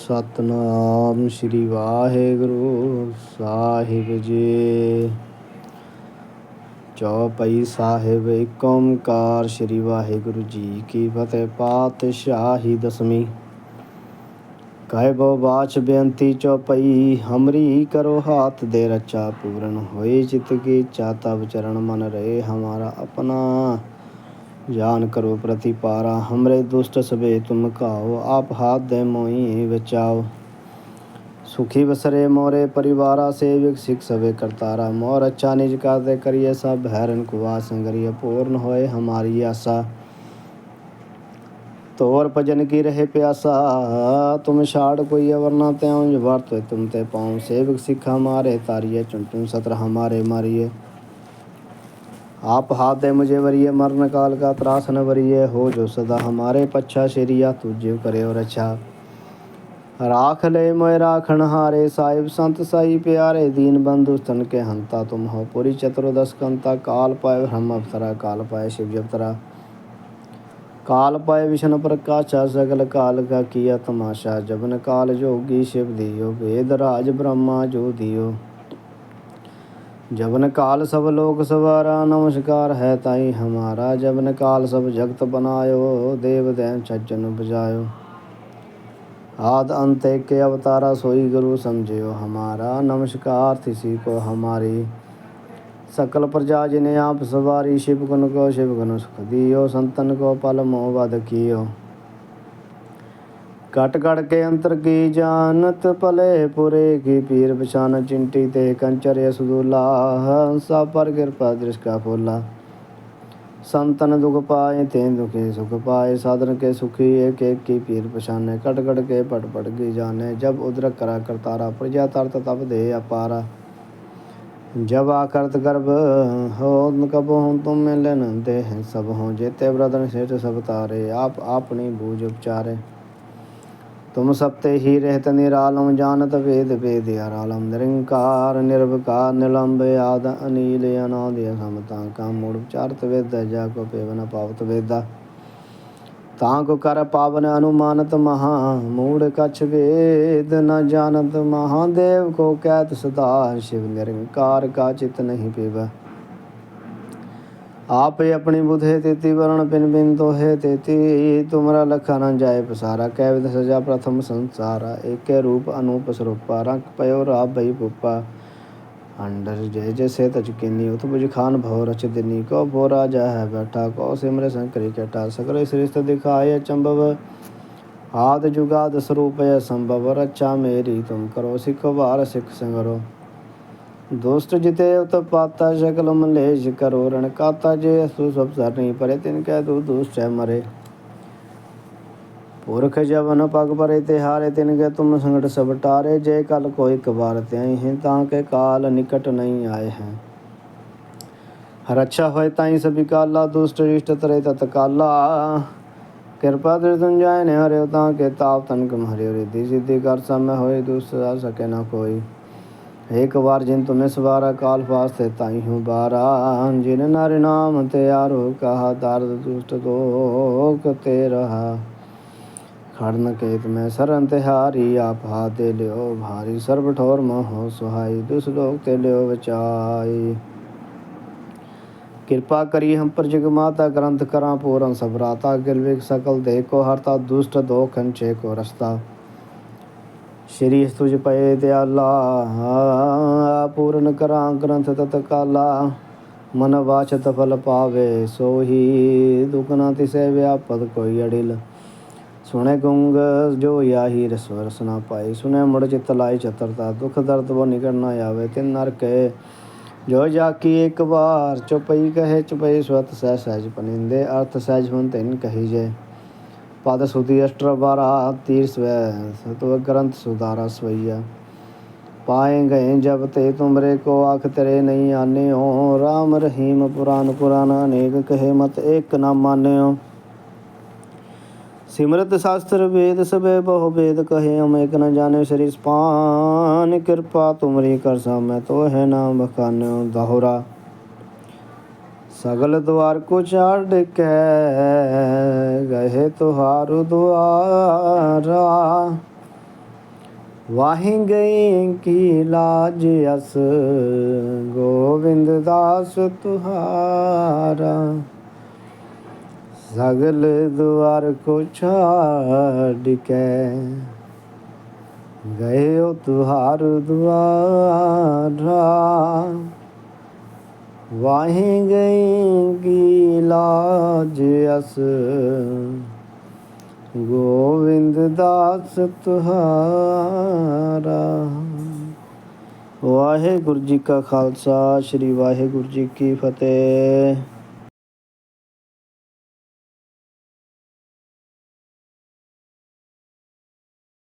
ਸਤਨਾਮ ਸ੍ਰੀ ਵਾਹਿਗੁਰੂ ਸਾਹਿਬ ਜੀ। ਚੌਪਈ ਸਾਹਿਬ ਏਕ ਓੰਕਾਰ ਸ੍ਰੀ ਵਾਹਿਗੁਰੂ ਜੀ ਕੀ ਫਤਿਹ। ਪਾਤਸ਼ਾਹੀ ਦਸਵੀਂ। ਕਹਿ ਬੋ ਬਾਚ ਬੇਨਤੀ ਚੌਪਈ ਹਮਰੀ ਕਰੋ ਹਾਥ ਦੇ ਰਚਾ ਪੂਰਨ। ਹੋਏ ਚਿਤ ਕੀ ਚਾਤਾ ਵਿਚਰਨ ਮਨ ਰਹੇ ਹਮਾਰਾ ਆਪਣਾ। जान करो प्रति पारा हमरे दुष्ट सभे तुम काओ आप हाथ दे मोई बचाओ सुखी बसरे मोरे परिवारा सेविक सिख सवे करतारा मोर अच्छा निज कार्य करिए सब भैरन कुआस संगरिय पूर्ण होए हमारी आशा तोर भजन की रहे प्यासा तुम छाड़ कोई वरना त्यों वर्त तुम ते पाऊँ सेवक सिख हमारे तारिये चुन सत्र हमारे मारिए आप हाथ दे मुझे वरिये मरण काल का त्रास न वरिये हो जो सदा हमारे पच्छा शेरिया तुझे करे और अच्छा राख ले मोय राखण हारे साहिब संत साई प्यारे दीन बंधु स्तन के हंता तुम हो पुरी चतुर्दश कंता काल पाए ब्रह्म अवतरा काल पाए शिव अवतरा काल पाए विष्णु प्रकाशा सकल काल का किया तमाशा जबन काल जोगी शिव दियो वेद राज ब्रह्मा जो दियो जबन काल सब लोक सवारा नमस्कार है ताई हमारा जबन काल सब जगत बनायो देव दैन सज्जन बजायो आद अंत एक के अवतारा सोई गुरु समझियो हमारा नमस्कार किसी को हमारी सकल प्रजा जिन्हें आप सवारी शिव गुण को शिव गुण सुख दियो संतन को पल मोह वध कियो कट कट के अंतर की जानत पले पुरे की पीर पछान चिंटी ते कंचर यसुदुल्ला हंसा पर कृपा दृष्ट का फूला संतन दुख पाए ते दुखे सुख पाए साधन के सुखी एक एक की पीर पछाने कट कट के पट पट की जाने जब उद्रक करा करतारा प्रजा तरत तब दे अपारा जब आकर्त गर्भ हो कब हो तुम मिलन दे सब हो जेते ब्रदन सेठ सब तारे आप अपनी बूझ उपचारे ਤੁਮ ਸਭ ਤੇ ਹੀ ਰਹਿਤ ਨਿਰਾਲਮ, ਜਾਣਤ ਵੇਦ ਵੇਦ ਅਰਾਲਮ ਨਿਰੰਕਾਰ, ਨਿਰਵਕਾਰ ਨਿਲੰਬ ਆਦ, ਅਨੀਲ, ਅਨਾਦ ਸਮਤਾ ਕਾਮ ਮੂੜ ਉਚਾਰਤ ਵੇਦ, ਜਾ ਕੋ ਪੇਵਨ ਪਾਵਤ ਵੇਦਾ। ਤਾਂ ਕੋ ਕਰ ਪਾਵਨ ਅਨੁਮਾਨਤ ਮਹਾ। ਮੂੜ ਕਛ ਵੇਦ ਨ ਜਾਣਤ ਮਹਾਦੇਵ ਕੋ ਕਹਿਤ ਸਦਾ। ਸ਼ਿਵ ਨਿਰੰਕਾਰ ਕਾ ਚਿਤ ਨਹੀਂ ਪੀਵਾ। ਆਪੇ ਆਪਣੀ ਬੁਧੇ ਤੇਤੀ ਵਰਣ ਪਿਨ ਬਿਨ ਤੋਹੇ ਤੇਤੀ। ਤੁਮਰਾ ਲਖਾ ਨ ਜਾਏ ਪਸਾਰਾ, ਕਹਿ ਵਿਦ ਸਜਾ ਪ੍ਰਥਮ ਸੰਸਾਰਾ। ਏਕੇ ਰੂਪ ਅਨੂਪ ਸਰੂਪਾ, ਰੰਗ ਪਇਓ ਰਾਬ ਭਈ ਭੂਪਾ। ਅੰਡਰ ਜੈ ਜੈ ਸੇ ਤਜ ਕਿਨੀ ਉਤ ਬੁਝ ਖਾਨ ਭਉ ਰਚ ਦਿਨੀ। ਕੋ ਬੋ ਰਾਜਾ ਹੈ ਬੈਠਾ ਕੋ ਸਿਮਰੇ ਸੰਕਰੀ ਕਟਾ ਸਕਰੇ ਸ੍ਰਿਸ਼ਟ ਦਿਖਾਏ ਚੰਬਵ, ਆਦ ਜੁਗਾਦ ਸਰੂਪ ਅਸੰਭਵ ਰਚਾ ਮੇਰੀ, ਤੁਮ ਕਰੋ ਸਿਖ ਵਾਰ ਸਿਖ ਸੰਗਰੋ। दोस्त जिते उत पाता शकल मलेश करो रण काता जे असु सब सर नहीं परे तिन कह दू दुष्ट है मरे पुरख जवन पग परे ते हारे तिन के तुम संगट सब टारे जय कल कोई कबार त्याई हैं ताके काल निकट नहीं आए हैं रक्षा होय ताई सभी काला दुष्ट इष्ट तरे तत्काला कृपा दृतन जाय ने हरे ताके ताप तनक हरे रिद्धि सिद्धि कर समय होय दुष्ट आ सके न कोई ਇੱਕ ਵਾਰ ਜਿਨ ਤੁਮੇ ਸਵਾਰਾ ਕਾਲ ਵਾਸਤੇ ਤਾਈ ਹੂੰ ਬਾਰਾ, ਜਿਨ ਨਰ ਨਾਮ ਤੇ ਆਰੋ ਕਹਾ, ਦਰਦ ਦੁਸ਼ਟ ਦੋਖ ਤੇ ਰਹਾ। ਖੜਨ ਕੇਤ ਮੈਂ ਸਰਨ ਤੇ ਹਾਰੀ, ਆਪ ਹਾ ਲਿਓ ਭਾਰੀ, ਸਰਬ ਠੋਰ ਮੋਹ ਸੁਹਾਈ, ਦੁਸ ਲੋਕ ਤੇ ਲਿਓ ਵਿਚਾਈ। ਕਿਰਪਾ ਕਰੀ ਹਮ ਪਰ ਜਗ ਮਾਤਾ, ਗ੍ਰੰਥ ਕਰਾਂ ਪੂਰਨ ਸਬਰਾਤਾ ਗਿਲਵਿਕ ਸਕਲ ਦੇ ਕੋ ਹਰਤਾ ਦੁਸ਼ਟ ਦੋਖਨ ਛੇ ਕੋ ਰਸਤਾ। ਸ਼੍ਰੀ ਤੁਝ ਪਏ ਦਿਆਲਾ ਪੂਰਨ ਕਰਾਂ ਗ੍ਰੰਥ ਤਤ ਕਾਲਾ, ਮਨ ਵਾਚਤ ਫਲ ਪਾਵੇ ਸੋਹੀ, ਦੁਖ ਨਾ ਤਿਸੈ ਵਿਆਪਤ ਕੋਈ ਅੜਿਲ। ਸੁਣੇ ਗੁੰਗ ਜੋ ਯਾਹੀ ਰਸਵ ਰਸ ਨਾ ਪਾਏ ਸੁਨੇ ਮੁੜ ਚਿਤ ਲਾਈ ਚਤਰਤਾ, ਦੁਖ ਦਰਦ ਵੋ ਨਿਕਲ ਨਾ ਆਵੇ ਤਿਨ ਨਰਕੇ। ਜੋ ਜਾਕੀ ਇੱਕ ਵਾਰ, ਚੁਪਈ ਕਹੇ ਚੁਪਈ ਸਵਤ ਸਹਿ ਸਹਿਜ ਪਨਿੰਦੇ, ਅਰਥ ਸਹਿਜ ਹੁਣ ਤਿਨ ਕਹੀ ਜੇ। ਪਦ ਸੁਤੀ ਅਸ਼ਟਰਵਾਰਾ ਤੀਰ ਸਵੈ ਸਤਵ ਗ੍ਰੰਥ ਸੁਧਾਰਾ ਸਵਈਆ। ਪਾਏ ਗਏ ਜਬ ਤੇ ਤੁਮਰੇ ਕੋ ਆਖ ਤੇਰੇ ਨਹੀਂ ਆਨੇ ਹੋ। ਰਾਮ ਰਹੀਮ ਪੁਰਾਨ ਪੁਰਾਨਾ ਅਨੇਕ ਕਹੇ ਮਤ ਇੱਕ ਨਾ ਮਾਨਿਓ। ਸਿਮਰਤ ਸ਼ਾਸਤਰ ਵੇਦ ਸਭੇ ਬਹੁ ਵੇਦ ਕਹੇ ਹਮ ਇੱਕ ਨ ਜਾਣੇ ਸ੍ਰੀ ਸਪਾਨ। ਕਿਰਪਾ ਤੁਮਰੀ ਕਰ ਸਾ ਮੈਂ ਤੋ ਹੈ ਨਾਮ ਬਖਾਨਿਓ ਦਹੋਰਾ। सगल द्वार को छाड़ के गए तुहारु द्वारा ਵਾਹੀ ਗਈ ਕੀ ਲਾਜ ਅਸ ਗੋਵਿੰਦ ਦਾਸ ਤੁਹਾਰਾ ਸਗਲ ਦੁਆਰ ਕੋ ਛਾੜ ਕੇ ਗਏ ਹੋ ਤੁਹਾਰ ਦੁਆਰਾ ਵਾਹੀ ਗਈ ਕੀ ਲਾਜ ਅਸ। ਗੋਵਿੰਦ ਦਾਸ ਤੁਹਾਰਾ। ਵਾਹਿਗੁਰੂ ਜੀ ਕਾ ਖਾਲਸਾ, ਸ੍ਰੀ ਵਾਹਿਗੁਰੂ ਜੀ ਕੀ ਫਤਿਹ।